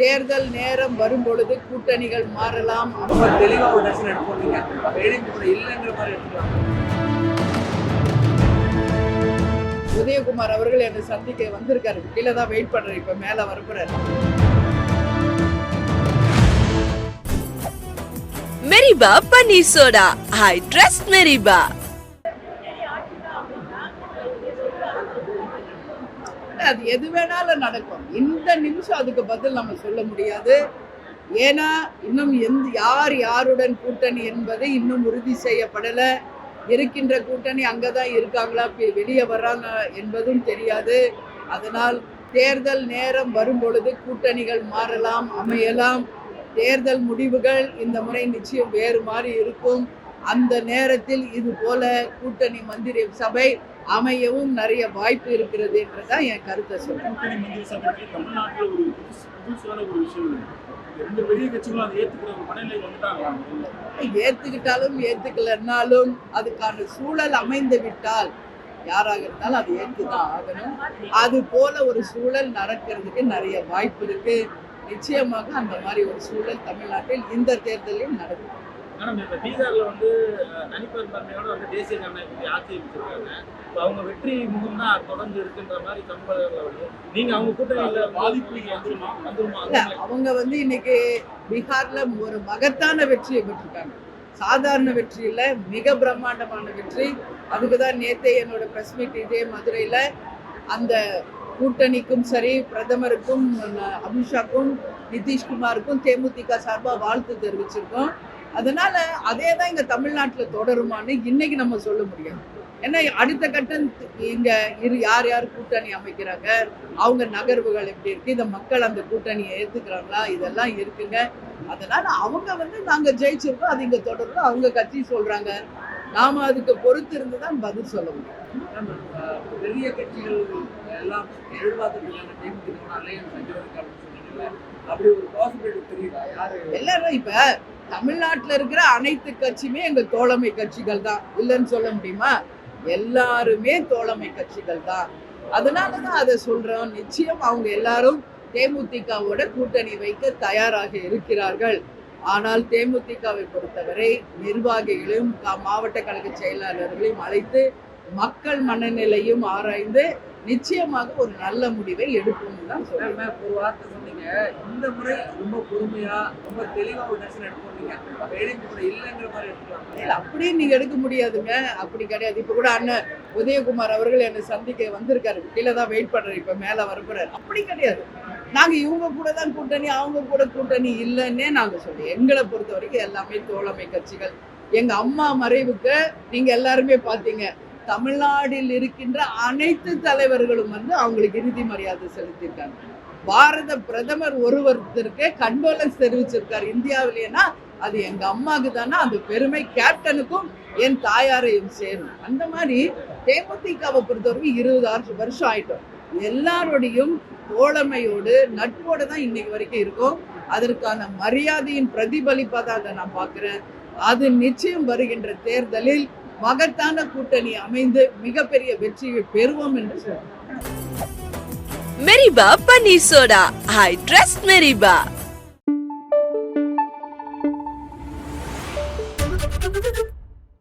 தேர்தல் நேரம் வரும் பொழுது கூட்டணிகள் மாறலாம். உதயகுமார் அவர்கள் என்னை சந்திக்க வந்திருக்காரு. கீழே தான் வெயிட் பண்றேன் இப்ப மேல வரப்போறாரு. மெரிபா பன்னீர் சோடா. ஐ ட்ரஸ்ட் மெரிபா. அது எது வேணாலும் நடக்கும். இந்த நிமிஷம் அதுக்கு பதில் நம்ம சொல்ல முடியாது. ஏன்னா இன்னும் எந்த யார் யாருடன் கூட்டணி என்பது இன்னும் உறுதி செய்யப்படலை. இருக்கின்ற கூட்டணி அங்கே தான் இருக்காங்களா வெளியே வர்றாங்க என்பதும் தெரியாது. அதனால் தேர்தல் நேரம் வரும் பொழுது கூட்டணிகள் மாறலாம் அமையலாம். தேர்தல் முடிவுகள் இந்த முறை நிச்சயம் வேறு மாதிரி இருக்கும். அந்த நேரத்தில் இது போல கூட்டணி மந்திரி சபை அமையவும் நிறைய வாய்ப்பு இருக்கிறது என்றுதான் என் கருத்தை சொல்றேன். ஏத்துக்கிட்டாலும் ஏத்துக்கலன்னாலும் அதுக்கான சூழல் அமைந்து விட்டால் யாராக இருந்தாலும் அதை ஏற்றுதான் ஆகணும். அது போல ஒரு சூழல் நடக்கிறதுக்கு நிறைய வாய்ப்பு இருக்கு. நிச்சயமாக அந்த மாதிரி ஒரு சூழல் தமிழ்நாட்டில் இந்த தேர்தலில் நடக்கும். மேடம் பீகார்ல வந்து தனிப்பெரும்பான்மையோட வந்து தேசிய ஜனநாயக ஆட்சி அமைச்சிருக்காங்க. இப்ப அவங்க வெற்றி முகம் தான் தொடர்ந்து இருக்குன்ற மாதிரி சம்பவங்கள் வருது நீங்க அவங்க கூட்டணியில பாதிப்பு வந்துருமா? வந்துருமா? அவங்க வந்து இன்னைக்கு பீகார்ல ஒரு மகத்தான வெற்றியை பெற்றிருக்காங்க. சாதாரண வெற்றி இல்ல மிக பிரம்மாண்டமான வெற்றி. அதுக்கு தான் நேத்தே என்னோட பிரஸ் மீட் இதே மதுரையில அந்த கூட்டணிக்கும் சரி பிரதமருக்கும் அமித்ஷாக்கும் நிதிஷ்குமாருக்கும் தேமுதிக சார்பா வாழ்த்து தெரிவிச்சிருக்கோம். அதனால அதே தான் இங்க தமிழ்நாட்டுல தொடருமான்னு இன்னைக்கு நம்ம சொல்ல முடியும். ஏன்னா அடுத்த கட்டம் இங்க இரு யார் யார் கூட்டணி அமைக்கிறாங்க? அவங்க நகர்வுகள் எப்படி இருக்கு? இந்த மக்கள் அந்த கூட்டணியை ஏத்துக்கிறாங்களா? இதெல்லாம் இருக்குங்க. அதனால அவங்க வந்து நாங்க ஜெயிச்சிருக்கோம் அது இங்க தொடரும் அவங்க கட்சி சொல்றாங்க. நாம அதுக்கு பொறுத்து இருந்து தான் பதில் சொல்ல முடியும். பெரிய கட்சிகள் எல்லாம் யாரு? எல்லாரும் இப்ப தமிழ்நாட்டுல இருக்கிற அனைத்து கட்சியுமே எங்கள் தோழமை கட்சிகள் தான். இல்லைன்னு சொல்ல முடியுமா? எல்லாருமே தோழமை கட்சிகள் தான். அதனாலதான் அதை சொல்றோம். நிச்சயம் அவங்க எல்லாரும் தேமுதிகவோட கூட்டணி வைக்க தயாராக இருக்கிறார்கள். ஆனால் தேமுதிகவை பொறுத்தவரை நிர்வாகிகளையும் மாவட்ட கழக செயலாளர்களையும் அழைத்து மக்கள் மனநிலையும் ஆராய்ந்து நிச்சயமாக ஒரு நல்ல முடிவை எடுப்போம்னு தான் மேம் ஒரு வார்த்தை சொன்னீங்க. இந்த முறை ரொம்ப பொறுமையா ரொம்ப தெளிவா ஒரு டெசிஷன் எடுப்போம் நீங்க ஏடிஎம் கூட இல்லைங்கிற மாதிரி எடுத்துக்கலாம். இல்ல அப்படியே நீங்க எடுக்க முடியாதுங்க. அப்படி கிடையாது. இப்ப கூட அண்ணன் உதயகுமார் அவர்கள் என்னை சந்திக்க வந்திருக்காரு. கீழே தான் வெயிட் பண்றேன் இப்ப மேல வரப்போறாரு. அப்படி கிடையாது. நாங்க இவங்க கூட தான் கூட்டணி அவங்க கூட கூட்டணி இல்லைன்னே நாங்க சொல்லி எங்களை பொறுத்த வரைக்கும் எல்லாமே தோழமை கட்சிகள். எங்க அம்மா மறைவுக்கு நீங்க எல்லாருமே பாத்தீங்க. தமிழ்நாட்டில் இருக்கின்ற அனைத்து தலைவர்களும் வந்து அவங்களுக்கு இறுதி மரியாதை செலுத்தியிருக்காங்க. பாரத பிரதமர் ஒருவருக்கு கண்டோலன்ஸ் தெரிவிச்சிருக்காரு. இந்தியாவிலேனா அது எங்க அம்மாவுக்கு தானே அந்த பெருமை. கேப்டனுக்கும் என் தாயாரையும் சேரும் அந்த மாதிரி தேமுதிகவை பொறுத்தவரைக்கும் இருபது ஆறு வருஷம் ஆயிட்டோம். எல்லாரோடையும் தோழமையோடு நட்போடு தான் இன்னைக்கு வரைக்கும் இருக்கும். அதற்கான மரியாதையின் பிரதிபலிப்பாக அதை நான் பார்க்குறேன். அது நிச்சயம் வருகின்ற தேர்தலில் மகத்தான கூட்டணி அமைந்து மிகப்பெரிய வெற்றியை பெறுவோம் என்று சொல்றேன் மெரிபா பன்னீர் சோடா. I trust மெரிபா.